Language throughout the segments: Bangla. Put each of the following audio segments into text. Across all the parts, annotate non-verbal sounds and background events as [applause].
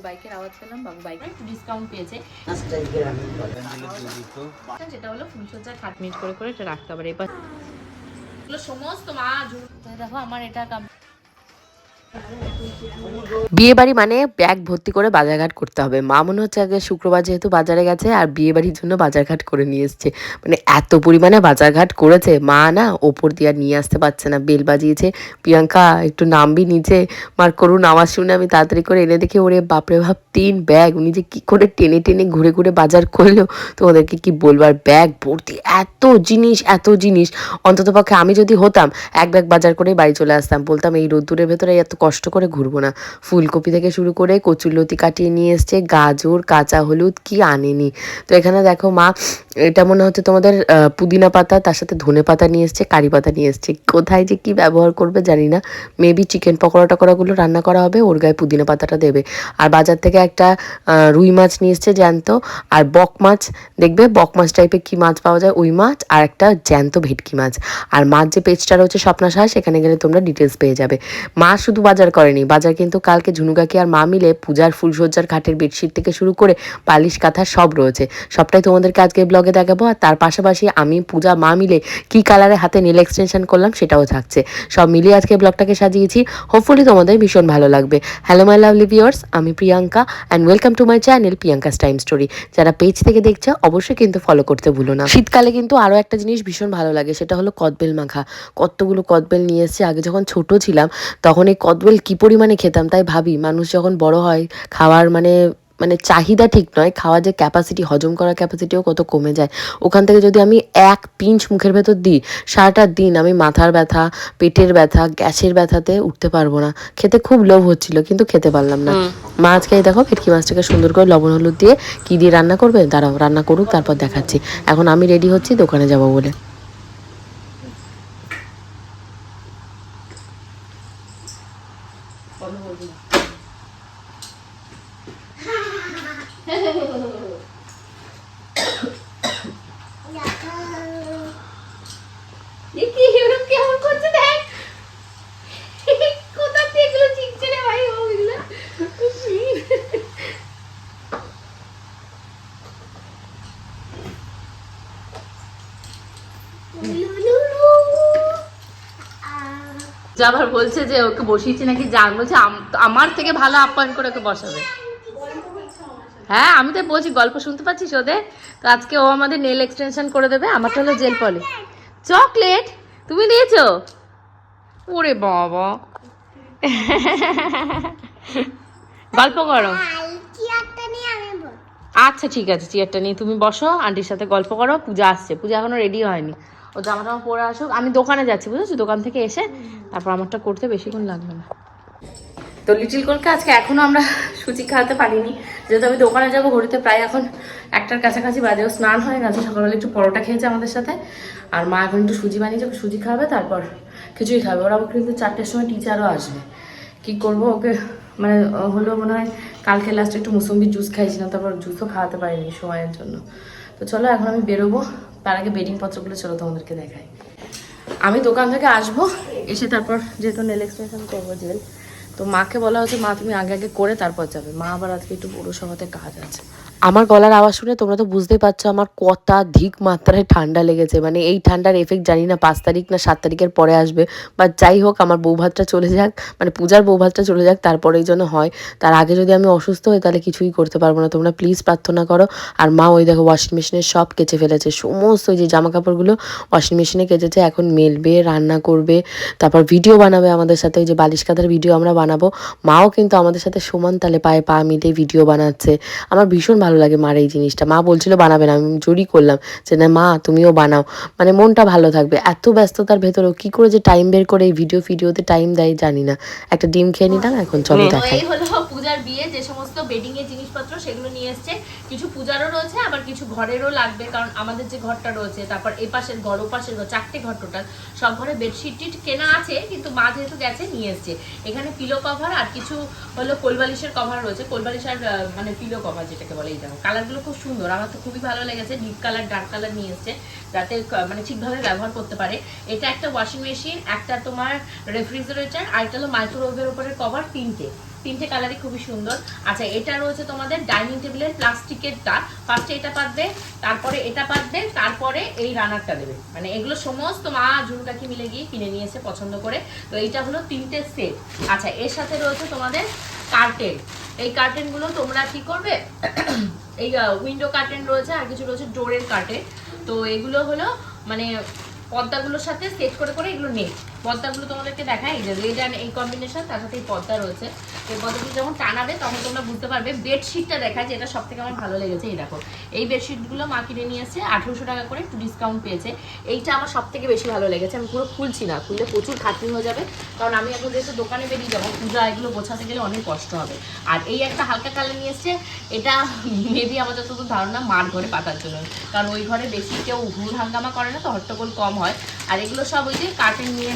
বাবুর বাইকের আওয়াজ পেলাম, বাবু বাইকে ডিসকাউন্ট পেয়েছে। যেটা হলো ফুলসজ্জার খাট মিনিট করে করে এটা রাখতে পারে এবার সমস্ত মা দেখো, আমার এটা বিয়ে বাড়ি মানে ব্যাগ ভর্তি করে বাজারঘাট করতে হবে। মা মনে হচ্ছে আগে শুক্রবার যেহেতু বাজারে গেছে, আর বিয়ে বাড়ির জন্য বাজারঘাট করে নিয়ে এসছে। মানে এত পরিমাণে বাজারঘাট করেছে, মা না ওপর দিয়ে নিয়ে আসতে পারছে না। বেল বাজিয়েছে, প্রিয়াঙ্কা একটু নামবি নিচে, মার করুন আওয়াজ শুনে আমি তাড়াতাড়ি করে এনে দেখে, ওরে বাপরে ভাব তিন ব্যাগ। উনি যে কী করে টেনে টেনে ঘুরে ঘুরে বাজার করল তোমাদেরকে কি বলব? আর ব্যাগ ভর্তি এত জিনিস এত জিনিস। অন্তত পক্ষে আমি যদি হতাম, এক ব্যাগ বাজার করে বাড়ি চলে আসতাম। বলতাম এই রোদ্দুরের ভেতরে এত কষ্ট করে ঘুরবো না। ফুলকপি থেকে শুরু করে কচুরলতি কাটিয়ে নিয়ে এসছে, গাজর, কাঁচা হলুদ, কি আনেনি। তো এখানে দেখো মা, এটা মনে হচ্ছে তোমাদের পুদিনা পাতা, তার সাথে ধনে পাতা নিয়ে এসছে, কারি পাতা নিয়ে এসছে। কোথায় যে কি ব্যবহার করবে জানি না। মেবি চিকেন পকোড়া টকোড়াগুলো রান্না করা হবে, ওর গায়ে পুদিনা পাতাটা দেবে। আর বাজার থেকে একটা রুই মাছ নিয়ে এসছে জ্যান্ত, আর বক মাছ। দেখবে বক মাছ টাইপের কি মাছ পাওয়া যায়? ওই মাছ আর একটা জ্যান্ত ভেটকি মাছ। আর মাছ যে পেজটা রয়েছে স্বপ্না সাহা সেখানে গেলে তোমরা ডিটেলস পেয়ে যাবে। মা শুধু বাজার করেনি। বাজার কিন্তু কালকে ঝুনুকাকি আর মা মিলে পূজার ফুলসজ্জার খাটের বেডশিট থেকে শুরু করে পালিশ কাঁথা সব রয়েছে। সবটাই তোমাদেরকে আজকে ব্লগে দেখাবো। আর তার পাশাপাশি আমি, পূজা, মা মিলে কি কালারে হাতে নীল এক্সটেনশন করলাম সেটাও থাকছে। সব মিলিয়ে আজকে ব্লগটাকে সাজিয়েছি। হোপফুলি তোমাদের ভীষণ ভালো লাগবে। হ্যালো মাই লাভলি ভিউয়ার্স আমি Priyanka and welcome to my channel Priyanka's time story যারা পেজ থেকে দেখছ, অবশ্যই কিন্তু ফলো করতে ভুলো না। শীতকালে কিন্তু আরও একটা জিনিস ভীষণ ভালো লাগে, সেটা হলো কদবেল মাখা। কতগুলো কদবেল নিয়ে এসেছে। আগে যখন ছোট ছিলাম, তখন এই কদবেল কি পরিমাণে খেতাম তাই ভাবি মানুষ যখন বড় হয় খাওয়ার মানে মানে চাহিদা ঠিক নয় খাওয়ার যে ক্যাপাসিটি হজম করার ক্যাপাসিটিও কত কমে যায়। ওখান থেকে যদি আমি এক পিঞ্চ মুখের ভেতর দিই সারাটা দিন আমি মাথার ব্যথা পেটের ব্যথা গ্যাসের ব্যথাতে উঠতে পারব না। খেতে খুব লোভ হচ্ছিল কিন্তু খেতে পারলাম না। মা আজকে এই দেখো ভেটকি মাছটাকে সুন্দর করে লবণ হলুদ দিয়ে কি দিয়ে রান্না করবে? দাঁড়াও রান্না করুক তারপর দেখাচ্ছি। এখন আমি রেডি হচ্ছি দোকানে যাব বলে কি এরকম কেমন করছে দেখ কোথা থেকে এগুলো চিনছে রে ভাই ও এগুলো আবার বলছে যে ওকে বসিয়েছে নাকি জান বলছে আম- আমার থেকে ভালো আপ্যায়ন করে ওকে বসাবে। হ্যাঁ আমি তো বলছি, গল্প শুনতে পাচ্ছিস ওদের? তো আজকে ও আমাদের নেল এক্সটেনশন করে দেবে, আমারটা হলো জেল পলি চকলেট, তুমি দিয়েছ? ওরে বাবা। গল্প করো। আচ্ছা ঠিক আছে চেয়ারটা নিয়ে তুমি বসো, আন্টির সাথে গল্প করো, পূজা আসছে, পূজা এখনও রেডি হয়নি। ও জামা টামা পরে আসুক, আমি দোকানে যাচ্ছি, বুঝেছ? দোকান থেকে এসে, তারপর আমারটা করতে বেশিক্ষণ লাগবে না। তো লিটিল কোলকে আজকে এখনও আমরা সুচি খাওয়াতে পারিনি। যেহেতু আমি দোকানে যাব, ঘড়িতে প্রায় এখন একটার কাছাকাছি বাজে। ও স্নান হয়ে গেছে সকালবেলা একটু পরোটা খেয়েছে আমাদের সাথে। আর মা এখন একটু সুজি বানিয়েছে সুজি খাওয়াবে তারপর খিচুড়ি খাবে। ওরা কিন্তু চারটের সময় টিচারও আসবে। কি করব ওকে? মানে হলো মনে হয় কালকে লাস্টে একটু মুসম্বির জুস খাইছিলাম, তারপর জুসও খাওয়াতে পারিনি সময়ের জন্য। তো চলো, এখন আমি বেরোবো। তার আগে বেডিং পত্রগুলো চলো তোমাদেরকে দেখাই। আমি দোকান থেকে আসব, এসে তারপর যেহেতু নেল এক্সটেনশন করব জেল। তো মাকে বলা হচ্ছে মা, তুমি আগে আগে করে তারপর যাবে। মা আবার আজকে একটু পৌরসভাতে কাজ আছে। আমার গলার আওয়াজ শুনে তোমরা তো বুঝতেই পারছ আমার কটা ধিক মাত্রায় ঠান্ডা লেগেছে। মানে এই ঠান্ডার এফেক্ট জানি না পাঁচ তারিখ না সাত তারিখের পরে আসবে। বা যাই হোক, আমার বৌভাতটা চলে যাক। মানে পূজার বৌভাতটা চলে যাক, তারপরে তারপরেই যেন হয়। তার আগে যদি আমি অসুস্থ হই, তাহলে কিছুই করতে পারব না। তোমরা প্লিজ প্রার্থনা করো। আর মা ওই দেখো ওয়াশিং মেশিনে সব কেচে ফেলেছে। সমস্ত ওই যে জামা কাপড়গুলো ওয়াশিং মেশিনে কেচেছে। এখন মেলবে, রান্না করবে, তারপর ভিডিও বানাবে আমাদের সাথে। ওই যে বালিশ কাঁথার ভিডিও আমরা বানাবো। মাও কিন্তু আমাদের সাথে সমান তালে পায়ে পা মিলে ভিডিও বানাচ্ছে। আমার ভীষণ ভালো লাগে মার এই জিনিসটা। মা বলছিল বানাবে না। আমি জোরই করলাম যে না মা তুমিও বানাও। মানে মনটা ভালো থাকবে। এত ব্যস্ততার ভেতরেও কি করে যে টাইম বের করে এই ভিডিও ফিডিওতে টাইম দেয় জানি না। একটা ডিম খেয়ে নিতাম এখন চলো দেখাই এই হলো পূজার বিয়ে যে সমস্ত বেডিং এর জিনিসপত্র সেগুলো নিয়ে এসেছে। কিছু পূজারও রয়েছে আবার কিছু ঘরেরও লাগবে কারণ আমাদের যে ঘরটা রয়েছে তারপর এ পাশের ঘর ও পাশের ঘর চারটে ঘর টোটাল সব ঘরে বেডশিট টিট কেনা আছে কিন্তু মা যেহেতু গেছে নিয়ে এসেছে। এখানে পিলো কভার আর কিছু হলো কোলবালিশের কভার রয়েছে কোলবালিশ আর আহ, মানে পিলো কভার যেটাকে বলে এই দেখো কালারগুলো খুব সুন্দর আমার তো খুবই ভালো লেগেছে ডিপ কালার ডার্ক কালার নিয়ে এসেছে যাতে মানে ঠিকভাবে ব্যবহার করতে পারে। এটা একটা ওয়াশিং মেশিন একটা তোমার রেফ্রিজারেটর আর একটা হলো মাইক্রোওয়েভের উপরে কভার তিনটে। তিনটে কালারই খুবই সুন্দর। আচ্ছা এটা রয়েছে তোমাদের ডাইনিং টেবিলের প্লাস্টিকের তার। ফার্স্টে এটা পাতবে, তারপরে এটা পাতবে, তারপরে এই রানারটা দেবে। মানে এগুলো সমস্ত মা ঝুমকাকি মিলে গিয়ে কিনে নিয়েছে পছন্দ করে। তো এইটা হলো তিনটে সেট আচ্ছা এর সাথে রয়েছে তোমাদের কার্টেন এই কার্টেনগুলো তোমরা কি করবে? এই উইন্ডো কার্টেন রয়েছে, আর কিছু রয়েছে ডোরের কার্টেন তো এগুলো হলো মানে পর্দাগুলোর সাথে সেট করে করে এগুলো নেই পর্দাগুলো তোমাদেরকে দেখায় এই যে রেড অ্যান্ড এই কম্বিনেশন তার সাথে এই পর্দা রয়েছে। এই পর্দাগুলো যখন টানাবে, তখন তোমরা বুঝতে পারবে বেডশিটটা দেখায় যেটা সব থেকে আমার ভালো লেগেছে, এই দেখো। এই বেডশিটগুলো মা কিনে নিয়ে এসেছে আঠেরোশো টাকা করে একটু ডিসকাউন্ট পেয়েছে। এইটা আমার সব থেকে বেশি ভালো লেগেছে, আমি পুরো খুলছি না, খুললে প্রচুর খাটনি হয়ে যাবে। কারণ আমি এখন যেহেতু দোকানে বেরিয়ে যাব, পূজা, এগুলো গোছাতে গেলে অনেক কষ্ট হবে। আর এই একটা হালকা কালার নিয়ে এসছে, এটা মেবি আমার যতদূর ধারণা, মার ঘরে পাতার জন্য। কারণ ওই ঘরে বেশি কেউ হুড় হাঙ্গামা করে না, তো হট্টগোল কম হয়। আর এগুলো সব ওই যে কার্টেন নিয়ে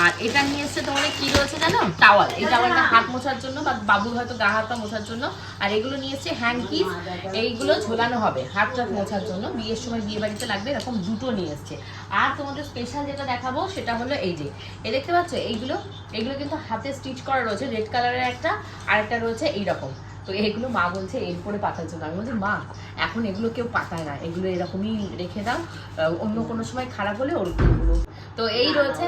আর এটা নিয়ে এসছে তোমাদের কি রয়েছে জানো? টাওয়াল। এই টাওয়ালটা হাত মোছার জন্য বা বাবুর হয়তো গা হাত মোছার জন্য। আর এগুলো নিয়ে এসছে হ্যান্ডকিস এইগুলো ঝোলানো হবে হাত টাত মোছার জন্য। বিয়ের সময় বিয়ে বাড়িতে লাগবে, এরকম দুটো নিয়ে এসছে। আর তোমাদের স্পেশাল যেটা দেখাবো, সেটা হলো এই যে, এ দেখতে পাচ্ছ? এইগুলো এগুলো কিন্তু হাতে স্টিচ করা রয়েছে রেড কালারের একটা। আর একটা রয়েছে এইরকম। তো এগুলো মা বলছে, এরপরে পাতার জন্য। আমি বলছি, মা, এখন এগুলো কেউ পাতায় না। এগুলো এরকমই রেখে দাও। অন্য কোনো সময় খারাপ হলে ওরকম। এগুলো তো এই রয়েছে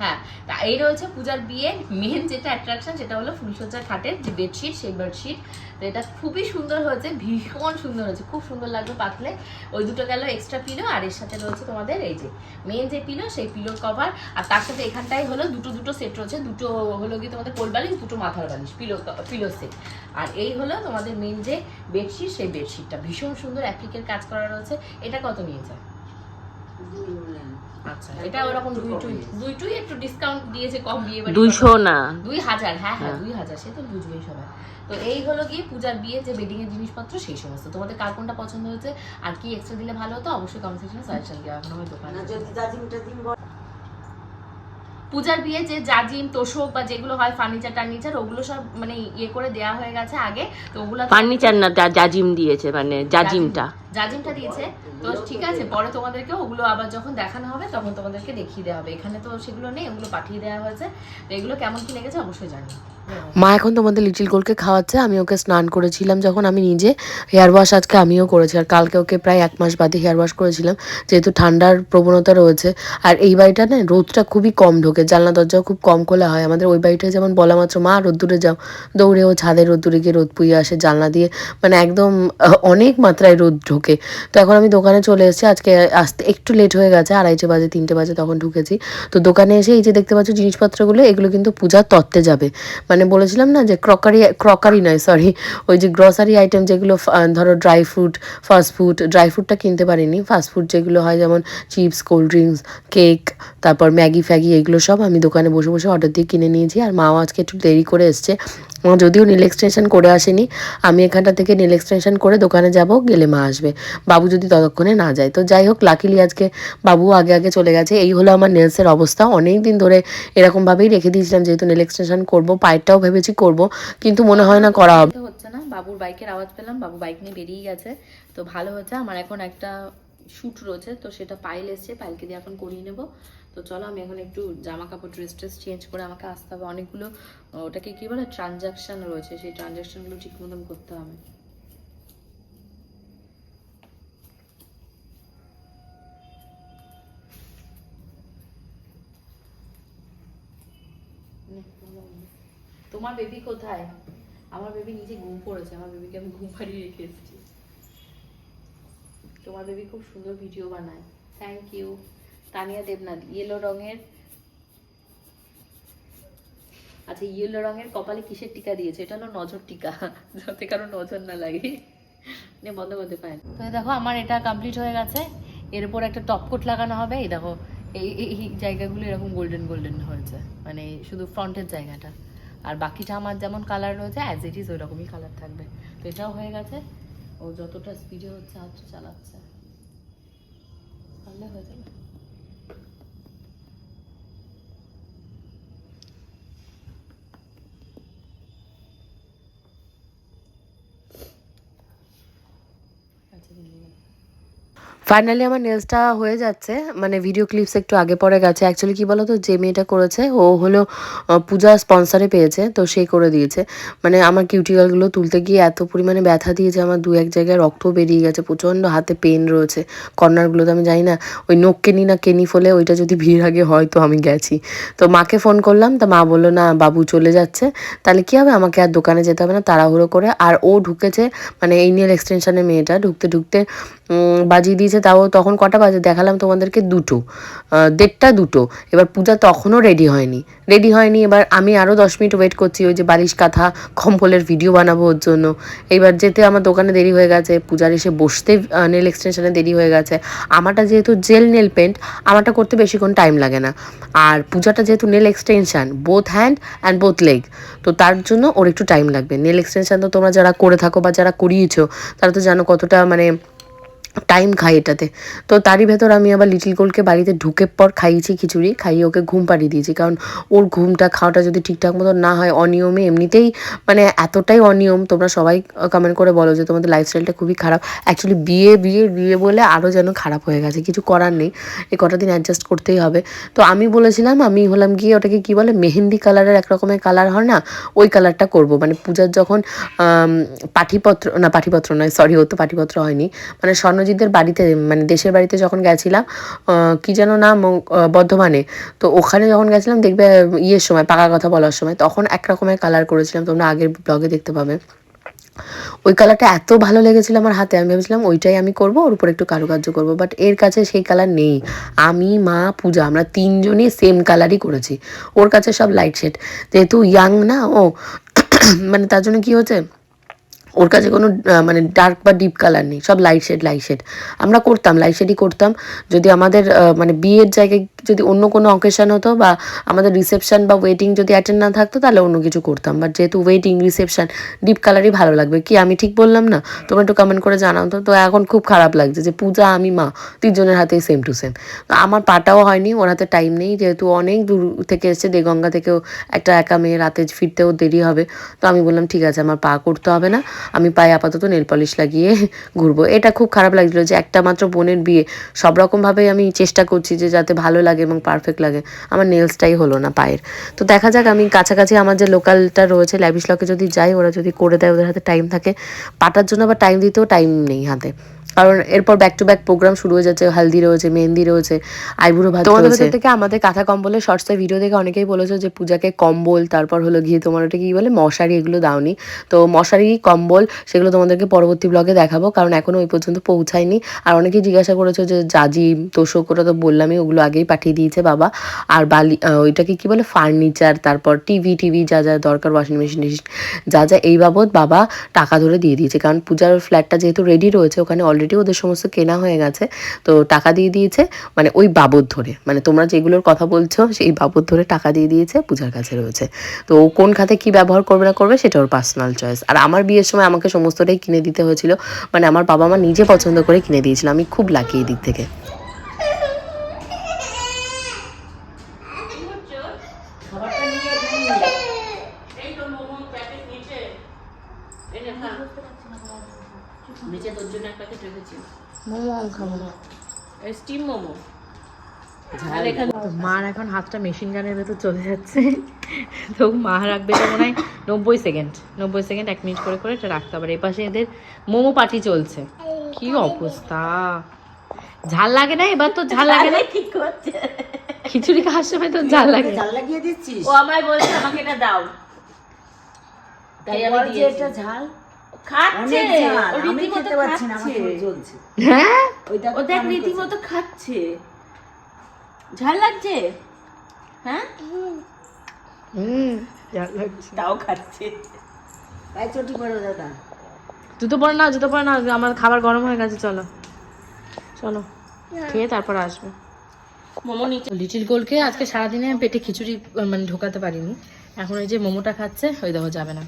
হ্যাঁ তা এই রয়েছে পূজার বিয়ে। মেন যেটা অ্যাট্রাকশন সেটা হলো ফুলসজ্জার খাটের যে বেডশিট সেই বেডশিট তো এটা খুবই সুন্দর হয়েছে, ভীষণ সুন্দর হয়েছে, খুব সুন্দর লাগবে পাতলে ওই দুটো গেল এক্সট্রা পিলো আর এর সাথে রয়েছে তোমাদের এই যে মেন যে পিলো সেই পিলোর কভার আর তার সাথে এখানটাই হলো দুটো দুটো সেট রয়েছে। দুটো হলো কি তোমাদের কোল বালিশ, দুটো মাথার বালিশ পিলো পিলো সেট আর এই হলো তোমাদের মেন যে বেডশিট সেই বেডশিটটা ভীষণ সুন্দর অ্যাপ্লিকের কাজ করা রয়েছে। এটা কত নিয়েছে? আচ্ছা এটা ওরকম দুই টুই দুই টুই একটু ডিসকাউন্ট দিয়েছে কম বিয়ে বাড়ি দুইশো না। দুই হাজার হ্যাঁ হ্যাঁ হ্যাঁ। দুই হাজার সে তো বুঝবেই সবাই। তো এই হলো গিয়ে পূজার বিয়ে যে বেডিং এর জিনিসপত্র সেই সমস্ত। তোমাদের কার কোনটা পছন্দ হয়েছে? আর কি এক্সট্রা দিলে ভালো হতো? অবশ্যই কমেন্ট সেকশনে সাজেশন দেওয়া এখন আমার দোকানে। পূজার বিয়ে যে জাজিম তোষক বা যেগুলো হয় ফার্নিচার টার্নিচার ওগুলো সব মানে ইয়ে করে দেওয়া হয়ে গেছে আগে। তো ওগুলো ফার্নিচার না জাজিম দিয়েছে মানে জাজিমটা। জাজিমটা দিয়েছে। তো ঠিক আছে, পরে তোমাদেরকে ওগুলো আবার যখন দেখানো হবে, তখন তোমাদেরকে দেখিয়ে দেওয়া হবে। এখানে তো সেগুলো নেই, ওগুলো পাঠিয়ে দেওয়া হয়েছে। তো এগুলো কেমন কি লেগেছে অবশ্যই জানি মা এখন তোমাদের লিটিল গোলকে খাওয়াচ্ছে, আমি ওকে স্নান করেছিলাম, যখন আমি নিজে হেয়ার ওয়াশ আজকে আমিও করেছি, আর কালকে ওকে প্রায় এক মাস বাদে হেয়ার ওয়াশ করেছিলাম, যেহেতু ঠান্ডার প্রবণতা রয়েছে। আর এই বাড়িটা না, রোদটা খুবই কম ঢোকে, জানলা দরজাও খুব কম খোলা হয়। আমাদের ওই বাড়িটায় যেমন বলা মাত্র, মা, রোদ্দুরে যাও। দৌড়ে ও ছাদে রোদ্দুরে গিয়ে রোদ পুইয়ে আসে, জানলা দিয়ে মানে একদম অনেক মাত্রায় রোদ ঢোকে। তো এখন আমি দোকানে চলে এসেছি। আজকে আসতে একটু লেট হয়ে গেছে আড়াইটে বাজে, তিনটে বাজে তখন ঢুকেছি। তো দোকানে এসে এই যে দেখতে পাচ্ছ জিনিসপত্রগুলো, এগুলো কিন্তু পূজার তত্ত্বে যাবে। মানে বলেছিলাম না যে ক্রকারি ক্রকারি নয় সরি ওই যে গ্রসারি আইটেম যেগুলো ধরো dry fruit fast food dry ফ্রুটটা কিনতে পারিনি। ফাস্ট ফুড যেগুলো হয় যেমন চিপস কোল্ড ড্রিঙ্কস কেক তারপর ম্যাগি ফ্যাগি, এগুলো সব আমি দোকানে বসে বসে অর্ডার দিয়ে কিনে নিয়েছি। আর মাও আজকে একটু দেরি করে এসছে। যদিও নীল এক্সটেনশন করে আসেনি, আমি এখানটা থেকে নীল এক্সটেনশন করে দোকানে যাব, গেলে মা আসবে। বাবু যদি ততক্ষণে না যায়। তো যাই হোক লাকিলি আজকে বাবু আগে আগে চলে গেছে। এই হলো আমার নেলসের অবস্থা। অনেক দিন ধরে এরকমভাবেই রেখে দিয়েছিলাম, যেহেতু নেল এক্সটেনশন করব, পায়েরটাও ভেবেছি করব, কিন্তু মনে হয় না করা হবে। হচ্ছে না? বাবুর বাইকের আওয়াজ পেলাম, বাবু বাইক নিয়ে বেরিয়ে গেছে। তো ভালো হচ্ছে। আমার এখন একটা শ্যুট রয়েছে, তো সেটা পাইল এসছে পাইলকে দিয়ে এখন করিয়ে নেব। তো চলো আমি এখন একটু জামা কাপড় ড্রেস ট্রেস চেঞ্জ করে আমাকে আসতে হবে। অনেকগুলো ওটাকে কি বলে? ট্রানজাকশন রয়েছে। সেই ট্রানজাকশনগুলো ঠিক মতন করতে হবে। তোমার বেবি কোথায়? আমার বেবি নিজে ঘুম পড়েছে। আমার বেবিকে আমি ঘুম পাড়িয়ে রেখে এসেছি। তোমার বেবি খুব সুন্দর ভিডিও বানায়। Thank you Tania Debnath yellow রঙের আচ্ছা ইয়েলো রঙের কপালে কিসের টিকা দিয়েছে? এটা হলো নজর টিকা, যাতে কারও নজর না লাগে। নে, বন্ধ করতে পারেন। তো দেখো, আমার এটা কমপ্লিট হয়ে গেছে। এর উপর একটা টপ কোট লাগানো হবে। এই দেখো, এই এই জায়গাগুলো এরকম গোল্ডেন গোল্ডেন হয়েছে। মানে শুধু ফ্রন্টের জায়গাটা। আর বাকিটা আমার যেমন কালার রয়েছে অ্যাজ ইট ইজ ওই রকমই কালার থাকবে। তো এটাও হয়ে গেছে। ও যতটা স্পিডে হচ্ছে হাত চালাচ্ছে। পারলে হয়ে যাবে। আচ্ছা, দিয়ে দিলাম। ফাইনালি আমার নেলসটা হয়ে যাচ্ছে। মানে ভিডিও ক্লিপস একটু আগে পরে গেছে। অ্যাকচুয়ালি কী বলো তো যে মেয়েটা করেছে, ও হলো পূজা স্পন্সারে পেয়েছে, তো সে করে দিয়েছে। মানে আমার কিউটিকালগুলো তুলতে গিয়ে এত পরিমাণে ব্যথা দিয়েছে, আমার দু এক জায়গায় রক্ত বেরিয়ে গেছে, প্রচণ্ড হাতে পেন রয়েছে। কর্নারগুলো তো আমি জানি না, ওই নোক কেনি না কেনি ফলে ওইটা যদি ভিড় আগে হয় তো আমি গেছি। তো মাকে ফোন করলাম, তা মা বলল, না, বাবু চলে যাচ্ছে। তাহলে কী হবে? আমাকে আর দোকানে যেতে হবে না, তাড়াহুড়ো করে। আর ও ঢুকেছে মানে এই নেল এক্সটেনশনের মেয়েটা ঢুকতে ঢুকতে বাজিয়ে দিয়েছে তাও তখন কটা বাজে? দেখালাম তোমাদেরকে দুটো। দেড়টা দুটো। এবার পূজা তখনও রেডি হয়নি। রেডি হয়নি, এবার আমি আরও দশ মিনিট ওয়েট করছি, ওই যে বালিশ কাঁথা, কম্বলের ভিডিও বানাবো ওর জন্য। এইবার যেতে আমার দোকানে দেরি হয়ে গেছে, পূজার এসে বসতে নেল এক্সটেনশনে দেরি হয়ে গেছে। আমারটা যেহেতু জেল নেল পেন্ট আমারটা করতে বেশিক্ষণ টাইম লাগে না। আর পূজাটা যেহেতু nail extension both hand and both leg তো তার জন্য ওর একটু টাইম লাগবে। নেল এক্সটেনশান তো তোমরা যারা করে থাকো বা যারা করিয়েছো, তারা তো জানো কতটা মানে টাইম খাই এটাতে। তো তারই ভেতর আমি আবার লিটিল গোলকে বাড়িতে ঢুকে পর খাইয়েছি খিচুড়ি, খাইয়ে ওকে ঘুম পাড়িয়ে দিয়েছি। কারণ ওর ঘুমটা, খাওয়াটা যদি ঠিকঠাক মতো না হয় অনিয়মে, এমনিতেই মানে এতটাই অনিয়ম, তোমরা সবাই কমেন্ট করে বলো যে তোমাদের লাইফস্টাইলটা খুবই খারাপ। অ্যাকচুয়ালি বিয়ে বিয়ে বিয়ে বলে আরও যেন খারাপ হয়ে গেছে। কিছু করার নেই। এই কটা দিন অ্যাডজাস্ট করতেই হবে। তো আমি বলেছিলাম, আমি হলাম গিয়ে ওটাকে কি বলে, মেহেন্দি কালারের এক রকমের কালার হয় না, ওই কালারটা করব। মানে পূজার যখন পাঠিপত্র না পাঠিপত্র নয় সরি ও তো পাঠিপত্র হয়নি। মানে স্বর্ণজিৎদের বাড়িতে মানে দেশের বাড়িতে যখন গেছিলাম কি যেন আহ, বর্ধমানে তো ওখানে যখন গেছিলাম দেখবে ইয়ের সময় পাকা কথা বলার সময় তখন এক রকমের কালার করেছিলাম তোমরা আগের ব্লগে দেখতে পাবে। ওই কালারটা এত ভালো লেগেছিল আমার হাতে আমি ভেবেছিলাম ওইটাই আমি করব ওর উপর একটু কারুকার্য করব বাট এর কাছে সেই কালার নেই। আমি মা পূজা আমরা তিনজনই সেম কালারই করেছি। ওর কাছে সব লাইট শেড যেহেতু ইয়াং না ও [coughs] মানে তার জন্য কি হচ্ছে ওর কাছে কোনো মানে ডার্ক বা ডিপ কালার নেই, সব লাইট শেড লাইট শেড আমরা করতাম লাইট শেডই করতাম। যদি আমাদের মানে বিয়ের জায়গায় যদি অন্য কোনো অকেশন হতো বা আমাদের রিসেপশন বা ওয়েটিং যদি অ্যাটেন্ড না থাকতো, তাহলে অন্য কিছু করতাম। বাট যেহেতু ওয়েটিং রিসেপশন ডিপ কালারই ভালো লাগবে। কি আমি ঠিক বললাম না? তোমরা একটু কমেন্ট করে জানাও তো। তো এখন খুব খারাপ লাগছে যে পূজা, আমি, মা, তিনজনের হাতেই সেম টু সেম আমার পাটাও হয়নি, ওর হাতে টাইম নেই। যেহেতু অনেক দূর থেকে এসছে, দেগঙ্গা থেকেও একটা একা মেয়ে রাতে ফিরতেও দেরি হবে। তো আমি বললাম, ঠিক আছে, আমার পা করতে হবে না। আমি পায়ে আপাতত নেল পলিশ লাগিয়ে [laughs] ঘুরবো। এটা খুব খারাপ লাগছিল যে একটা মাত্র বোনের বিয়ে। সব রকমভাবেই আমি চেষ্টা করছি যে যাতে ভালো লাগে এবং পারফেক্ট লাগে। আমার নেলসটাই হলো না পায়ের। তো দেখা যাক, আমি কাছাকাছি আমার যে লোকালটা রয়েছে ল্যাবিশ লকে যদি যাই, ওরা যদি করে দেয়, ওদের হাতে টাইম থাকে। পাটার জন্য আবার টাইম দিতেও টাইম নেই হাতে। কারণ এরপর ব্যাক টু ব্যাক প্রোগ্রাম শুরু হয়ে যাচ্ছে হালদি রয়েছে মেহেন্দি রয়েছে আইবুড়ো ভাত তোমাদের ভেতর থেকে আমাদের কাঁথা কম্বলের শর্টসে ভিডিও দেখে অনেকেই বলেছ যে পূজাকে কম্বল তারপর হলো গিয়ে তোমার ওটা কি বলে মশারি এগুলো দাওনি। তো মশারি কম্বল সেগুলো তোমাদেরকে পরবর্তী ব্লগে দেখাবো কারণ এখনও ওই পর্যন্ত পৌঁছায়নি। আর অনেকেই জিজ্ঞাসা করেছ যে জাজি তোষক ওটা তো বললামই ওগুলো আগেই পাঠিয়ে দিয়েছে বাবা। আর বালি ওইটাকে কি বলে ফার্নিচার তারপর টিভি টিভি যা যা দরকার ওয়াশিং মেশিন যা যা এই বাবদ বাবা টাকা ধরে দিয়ে দিয়েছে। কারণ পূজার ফ্ল্যাটটা যেহেতু রেডি রয়েছে ওখানে অলরেডি ওদের সমস্ত কেনা হয়ে গেছে। তো টাকা দিয়ে দিয়েছে মানে ওই বাবদ ধরে। মানে তোমরা যেগুলোর কথা বলছো, সেই বাবদ ধরে টাকা দিয়ে দিয়েছে, পূজার কাছে রয়েছে। তো ও কোন খাতে কি ব্যবহার করবে না করবে, সেটা ওর পার্সোনাল চয়েস আর আমার বিয়ের সময় আমাকে সমস্তটাই কিনে দিতে হয়েছিল। মানে আমার বাবা মা নিজে পছন্দ করে কিনে দিয়েছিল। আমি খুব লাকি এই দিক থেকে নিচে তোর জন্য এক প্যাকেট রেখেছি মোমো খাব স্টিম মোমো। মার এখন হাতটা মেশিন গানের ভেতর চলে যাচ্ছে। তো মা রাখবে তো মনে হয় নব্বই সেকেন্ড নব্বই সেকেন্ড এক মিনিট করে করে এটা রাখতে হবে। এই পাশে এদের মোমো পার্টি চলছে। কি অবস্থা? ঝাল লাগে না? এবার তো ঝাল লাগে না? কি করছে? খিচুড়ি খাওয়ার সময় তো ঝাল লাগে। জাল লাগিয়ে দিচ্ছিস? ও আমায় বলছে আমাকে এটা দাও। তাই আমি দিয়েছি। এটা ঝাল খাচ্ছে। রীতিমতো খাচ্ছে। হ্যাঁ? ও দেখ রীতিমতো খাচ্ছে। ঝাল লাগছে? হ্যাঁ? হুম ঝাল লাগছে। তাও খাচ্ছে। পায়ে চটি পড়ো দাদা জুতো পরে না জুতো পরে না আমার খাবার গরম হয়ে গেছে চলো। চলো খেয়ে তারপর আসবে। মোমো নিচে। লিটিল গোলকে আজকে সারাদিনে পেটে খিচুড়ি মানে ঢোকাতে পারিনি। এখন ওই যে মোমোটা খাচ্ছে ওই দেখো যাবে না।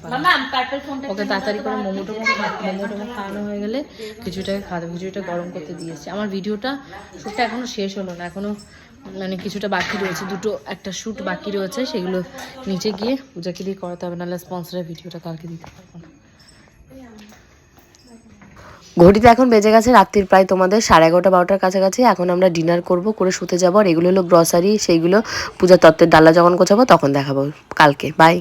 ওকে তাড়াতাড়ি করে মোমো টোমো খা- মোমো টোমো খাওয়ানো হয়ে গেলে খিচুড়িটাকে খাওয়া খিচুড়িটা গরম করতে দিয়েছে। আমার ভিডিওটা শ্যুটটা এখনও শেষ হলো না এখনও মানে কিছুটা বাকি রয়েছে দুটো একটা শ্যুট বাকি রয়েছে সেগুলো নিচে গিয়ে পূজাকে দিয়ে করাতে হবে নাহলে স্পন্সরের ভিডিওটা কালকে দিতে পারব না। ঘড়িতে এখন বেজে গেছে রাত্রির প্রায় তোমাদের সাড়ে এগারোটা, বারোটার কাছাকাছি। এখন আমরা ডিনার করব, করে শুতে যাব। আর এগুলো হলো গ্রসারি সেইগুলো পূজা তত্ত্বের ডালা যখন গোছাবো, তখন দেখাবো। কালকে বাই